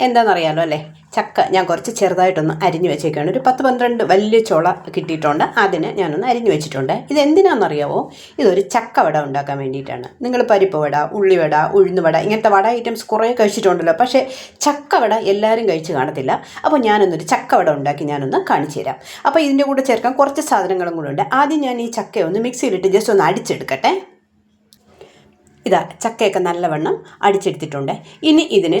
എന്താണെന്നറിയാലോ അല്ലേ? ചക്ക ഞാൻ കുറച്ച് ചെറുതായിട്ടൊന്ന് അരിഞ്ഞു വെച്ചേക്കാണ്. ഒരു പത്ത് പന്ത്രണ്ട് വലിയ ചുള കിട്ടിയിട്ടുണ്ട്. അതിന് ഞാനൊന്ന് അരിഞ്ഞു വെച്ചിട്ടുണ്ട്. ഇത് എന്തിനാണെന്നറിയാവോ ഇതൊരു ചക്ക വട ഉണ്ടാക്കാൻ വേണ്ടിയിട്ടാണ്. നിങ്ങൾ പരിപ്പ് വട ഉള്ളിവട ഉഴുന്നുവട ഇങ്ങനത്തെ വട ഐറ്റംസ് കുറേ കഴിച്ചിട്ടുണ്ടല്ലോ. പക്ഷേ ചക്ക വട എല്ലാവരും കഴിച്ച് കാണത്തില്ല. അപ്പോൾ ഞാനൊന്നൊരു ചക്ക വട ഉണ്ടാക്കി ഞാനൊന്ന് കാണിച്ചു തരാം. അപ്പോൾ ഇതിന്റെ കൂടെ ചേർക്കാൻ കുറച്ച് സാധനങ്ങളും കൂടെ ഉണ്ട്. ആദ്യം ഞാൻ ഈ ചക്കയൊന്ന് മിക്സിയിലിട്ട് ജസ്റ്റ് ഒന്ന് അടിച്ചെടുക്കട്ടെ. ഇതാ ചക്കയൊക്കെ നല്ലവണ്ണം അടിച്ചെടുത്തിട്ടുണ്ട്. ഇനി ഇതിന്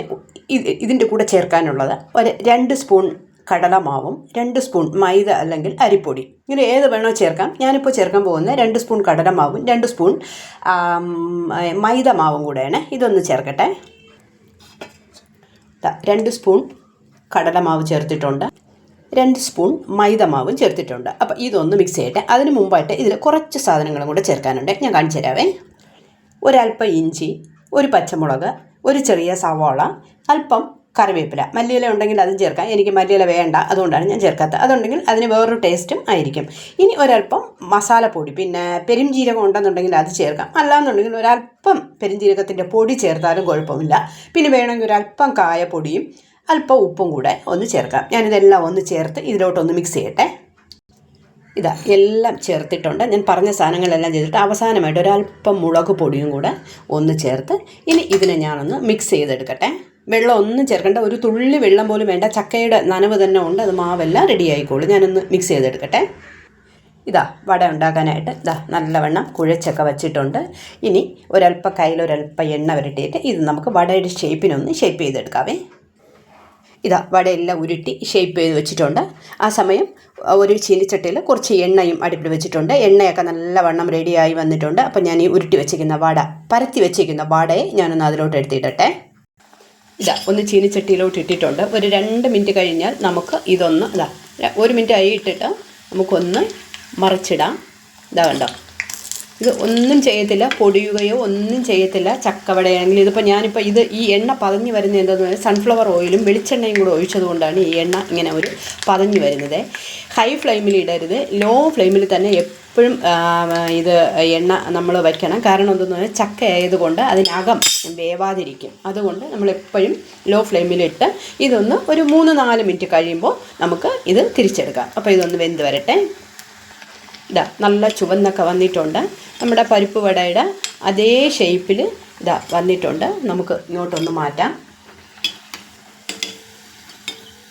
ഇത് ഇതിന്റെ കൂടെ ചേർക്കാനുള്ളത് ഒരു രണ്ട് സ്പൂൺ കടലമാവും രണ്ട് സ്പൂൺ മൈദ അല്ലെങ്കിൽ അരിപ്പൊടി. ഇങ്ങനെ ഏത് വേണോ ചേർക്കാം. ഞാനിപ്പോൾ ചേർക്കാൻ പോകുന്നത് രണ്ട് സ്പൂൺ കടലമാവും രണ്ട് സ്പൂൺ മൈദ മാവും കൂടെയാണ്. ഇതൊന്ന് ചേർക്കട്ടെ. രണ്ട് സ്പൂൺ കടലമാവ് ചേർത്തിട്ടുണ്ട്. രണ്ട് സ്പൂൺ മൈദ മാവും ചേർത്തിട്ടുണ്ട്. അപ്പോൾ ഇതൊന്ന് മിക്സ് ചെയ്യട്ടെ. അതിന് മുമ്പായിട്ട് ഇതിൽ കുറച്ച് സാധനങ്ങളും കൂടെ ചേർക്കാനുണ്ട്. ഞാൻ കാണിച്ചു തരാവേ ഒരല്പം ഇഞ്ചി ഒരു പച്ചമുളക് ഒരു ചെറിയ സവാള അല്പം കറിവേപ്പില. മല്ലിയില ഉണ്ടെങ്കിൽ അതും ചേർക്കാം. എനിക്ക് മല്ലിയില വേണ്ട അതുകൊണ്ടാണ് ഞാൻ ചേർക്കാത്തത്. അതുണ്ടെങ്കിൽ അതിന് വേറൊരു ടേസ്റ്റും ആയിരിക്കും. ഇനി ഒരല്പം മസാലപ്പൊടി പിന്നെ പെരുംജീരകം ഉണ്ടെന്നുണ്ടെങ്കിൽ അത് ചേർക്കാം. അല്ലാന്നുണ്ടെങ്കിൽ ഒരല്പം പെരുംജീരകത്തിന്റെ പൊടി ചേർത്താലും കുഴപ്പമില്ല. പിന്നെ വേണമെങ്കിൽ ഒരല്പം കായപ്പൊടിയും അല്പം ഉപ്പും കൂടെ ഒന്ന് ചേർക്കാം. ഞാനിതെല്ലാം ഒന്ന് ചേർത്ത് ഇതിലോട്ടൊന്ന് മിക്സ് ചെയ്യട്ടെ. ഇതാ എല്ലാം ചേർത്തിട്ടുണ്ട്. ഞാൻ പറഞ്ഞ സാധനങ്ങളെല്ലാം ചെയ്തിട്ട് അവസാനമായിട്ട് ഒരല്പം മുളക് പൊടിയും കൂടെ ഒന്ന് ചേർത്ത് ഇനി ഇതിനെ ഞാനൊന്ന് മിക്സ് ചെയ്തെടുക്കട്ടെ. വെള്ളം ഒന്നും ചേർക്കേണ്ട. ഒരു തുള്ളി വെള്ളം പോലും വേണ്ട. ചക്കയുടെ നനവ് തന്നെ ഉണ്ട്. അത് മാവെല്ലാം റെഡി ആയിക്കോളും. ഞാനൊന്ന് മിക്സ് ചെയ്തെടുക്കട്ടെ. ഇതാ വട ഉണ്ടാക്കാനായിട്ട് ഇതാ നല്ലവണ്ണം കുഴച്ചൊക്കെ വച്ചിട്ടുണ്ട്. ഇനി ഒരല്പം കയ്യിൽ ഒരല്പം എണ്ണ വരട്ടിയിട്ട് ഇത് നമുക്ക് വടയുടെ ഷേപ്പിനൊന്ന് ഷേപ്പ് ചെയ്തെടുക്കാവേ. ഇതാ വടയെല്ലാം ഉരുട്ടി ഷേപ്പ് ചെയ്ത് വെച്ചിട്ടുണ്ട്. ആ സമയം ഒരു ചീനിച്ചട്ടയിൽ കുറച്ച് എണ്ണയും അടുപ്പിൽ വെച്ചിട്ടുണ്ട്. എണ്ണയൊക്കെ നല്ലവണ്ണം റെഡിയായി വന്നിട്ടുണ്ട്. അപ്പം ഞാൻ ഈ ഉരുട്ടി വെച്ചിരിക്കുന്ന വട പരത്തി വെച്ചിരിക്കുന്ന വടയെ ഞാനൊന്ന് അതിലോട്ട് എടുത്തിടട്ടെ. ഇതാ ഒന്ന് ചീനിച്ചട്ടിയിലോട്ട് ഇട്ടിട്ടുണ്ട്. ഒരു രണ്ട് മിനിറ്റ് കഴിഞ്ഞാൽ നമുക്ക് ഇതൊന്ന് ഇതാ ഒരു മിനിറ്റ് ആയി ഇട്ടിട്ട് നമുക്കൊന്ന് മറിച്ചിടാം. ഇതാ കണ്ടോ? ഇത് ഒന്നും ചെയ്യത്തില്ല പൊടിയുകയോ ഒന്നും ചെയ്യത്തില്ല ചക്കവടയാണെങ്കിൽ ഇതിപ്പോൾ ഞാനിപ്പോൾ ഇത് ഈ എണ്ണ പതഞ്ഞു വരുന്നത് എന്താണെന്ന് പറഞ്ഞാൽ സൺഫ്ലവർ ഓയിലും വെളിച്ചെണ്ണയും കൂടെ ഒഴിച്ചതുകൊണ്ടാണ് ഈ എണ്ണ ഇങ്ങനെ ഒരു പതഞ്ഞു വരുന്നത്. ഹൈ ഫ്ലെയിമിൽ ഇടരുത്. ലോ ഫ്ലെയിമിൽ തന്നെ എപ്പോഴും ഇത് എണ്ണ നമ്മൾ വയ്ക്കണം. കാരണം എന്തെന്ന് പറഞ്ഞാൽ ചക്ക ആയതുകൊണ്ട് അതിനകം വേവാതിരിക്കും. അതുകൊണ്ട് നമ്മൾ എപ്പോഴും ലോ ഫ്ലെയിമിലിട്ട് ഇതൊന്ന് ഒരു മൂന്ന് നാല് മിനിറ്റ് കഴിയുമ്പോൾ നമുക്ക് ഇത് തിരിച്ചെടുക്കാം. അപ്പോൾ ഇതൊന്ന് വെന്ത് വരട്ടെ. ഇതാ നല്ല ചുവന്നൊക്കെ വന്നിട്ടുണ്ട്. നമ്മുടെ പരിപ്പ് വടയുടെ അതേ ഷേപ്പിൽ ഇതാ വന്നിട്ടുണ്ട്. നമുക്ക് ഇങ്ങോട്ടൊന്ന് മാറ്റാം.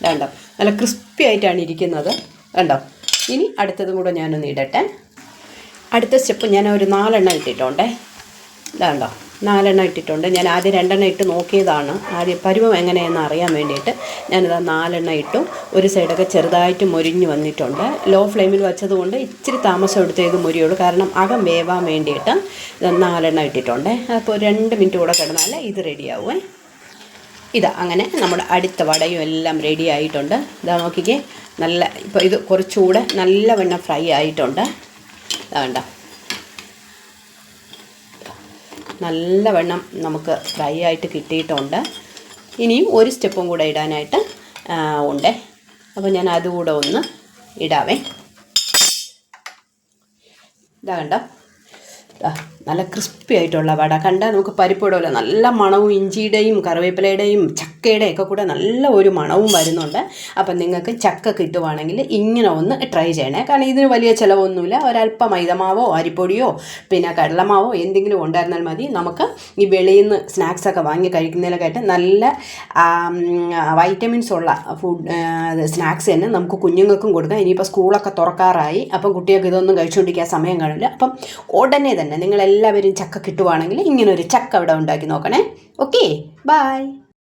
കണ്ടോ നല്ല ക്രിസ്പി ആയിട്ടാണ് ഇരിക്കുന്നത്. കണ്ടോ ഇനി അടുത്തതും കൂടെ ഞാനൊന്ന് ഇടട്ടെ. അടുത്ത സ്റ്റെപ്പ് ഞാൻ ഒരു നാലെണ്ണം ഇട്ടിട്ടുണ്ടേ. ഇതാ കണ്ടോ നാലെണ്ണം ഇട്ടിട്ടുണ്ട്. ഞാൻ ആദ്യം രണ്ടെണ്ണം ഇട്ട് നോക്കിയതാണ്. ആദ്യം പരുവം എങ്ങനെയെന്ന് അറിയാൻ വേണ്ടിയിട്ട് ഞാനിത് നാലെണ്ണം ഇട്ടു. ഒരു സൈഡൊക്കെ ചെറുതായിട്ട് മൊരിഞ്ഞ് വന്നിട്ടുണ്ട്. ലോ ഫ്ലെയിമിൽ വെച്ചതുകൊണ്ട് ഇച്ചിരി താമസം എടുത്തേ ഇത് മൊരിയുള്ളൂ. കാരണം അകം വേവാൻ വേണ്ടിയിട്ട് നാലെണ്ണം ഇട്ടിട്ടുണ്ട്. അപ്പോൾ രണ്ട് മിനിറ്റ് കൂടെ കിടന്നാൽ ഇത് റെഡിയാവും. ഇതാ അങ്ങനെ നമ്മുടെ അടുത്ത വടയും എല്ലാം റെഡി ആയിട്ടുണ്ട്. ഇതാ നോക്കിക്കേ നല്ല ഇപ്പോൾ ഇത് കുറച്ചുകൂടെ നല്ലവണ്ണം ഫ്രൈ ആയിട്ടുണ്ട്. ഇതാ കണ്ടോ നല്ലവണ്ണം നമുക്ക് ഫ്രൈ ആയിട്ട് കിട്ടിയിട്ടുണ്ട്. ഇനിയും ഒരു സ്റ്റെപ്പും കൂടെ ഇടാനായിട്ട് ഉണ്ട്. അപ്പോൾ ഞാൻ അതുകൂടെ ഒന്ന് ഇടാവേ. ഇതാ കണ്ടോ? നല്ല ക്രിസ്പി ആയിട്ടുള്ള വട. കണ്ടാൽ നമുക്ക് പരിപ്പ് പരിപ്പിടല്ലോ നല്ല മണവും ഇഞ്ചിയുടെയും കറിവേപ്പിലയുടെയും ചക്കയുടെ ഒക്കെ കൂടെ നല്ല ഒരു മണവും വരുന്നുണ്ട്. അപ്പം നിങ്ങൾക്ക് ചക്ക കിട്ടുവാണെങ്കിൽ ഇങ്ങനെ ഒന്ന് ട്രൈ ചെയ്യണേ. കാരണം ഇതിന് വലിയ ചിലവൊന്നുമില്ല. ഒരല്പം മൈദമാവോ അരിപ്പൊടിയോ പിന്നെ കടലമാവോ എന്തെങ്കിലും ഉണ്ടായിരുന്നാൽ മതി. നമുക്ക് ഈ വെളിയിൽ നിന്ന് സ്നാക്സൊക്കെ വാങ്ങി കഴിക്കുന്നതിലൊക്കെയായിട്ട് നല്ല വൈറ്റമിൻസ് ഉള്ള ഫുഡ് സ്നാക്സ് തന്നെ നമുക്ക് കുഞ്ഞുങ്ങൾക്കും കൊടുക്കാം. ഇനിയിപ്പോൾ സ്കൂളൊക്കെ തുറക്കാറായി. അപ്പം കുട്ടികൾക്ക് ഇതൊന്നും കഴിച്ചുകൊണ്ടിരിക്കാൻ സമയം കാണില്ല. അപ്പം ഉടനെ തന്നെ നിങ്ങളെല്ലാവരും ചക്ക കിട്ടുവാണെങ്കിൽ ഇങ്ങനൊരു ചക്ക ഇവിടെ ഉണ്ടാക്കി നോക്കണേ. Okay bye